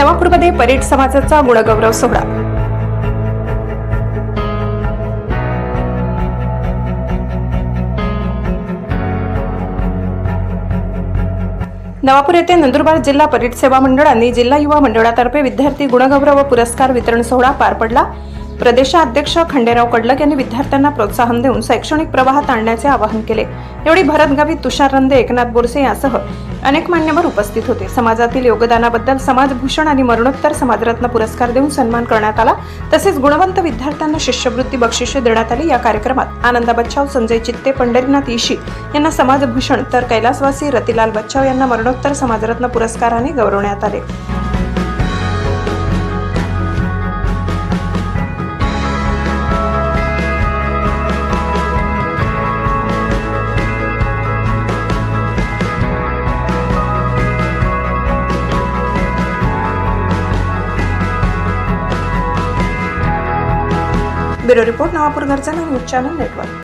नवापूरमध्ये parade समाजाचा गुणगौरव सोहळा. नवापूर येथे नंदुरबार जिल्हा परीट सेवा मंडळ आणि जिल्हा युवा मंडळातर्फे विद्यार्थी गुणगौरव व पुरस्कार वितरण सोहळा पार पडला. प्रदेशाध्यक्ष खंडेराव कडलक यांनी विद्यार्थ्यांना प्रोत्साहन देऊन शैक्षणिक प्रवाहात आणण्याचे आवाहन केले. यावेळी भरतगावी तुषार रंदे एकनाथ बोरसे यासह अनेक मान्यवर उपस्थित होते. समाजातील योगदानाबद्दल समाजभूषण आणि मरणोत्तर समाजरत्न पुरस्कार देऊन सन्मान करण्यात आला. तसेच गुणवंत विद्यार्थ्यांना शिष्यवृत्ती बक्षिसे देण्यात आली. या कार्यक्रमात आनंदा बच्चाव संजय चित्ते पंढरीनाथ ईशी यांना समाजभूषण तर कैलासवासी रतिलाल बच्चाव यांना मरणोत्तर समाजरत्न पुरस्काराने गौरवण्यात आले. ब्युरो रिपोर्ट नवापूर घरचा न्यूज चॅनल नेटवर्क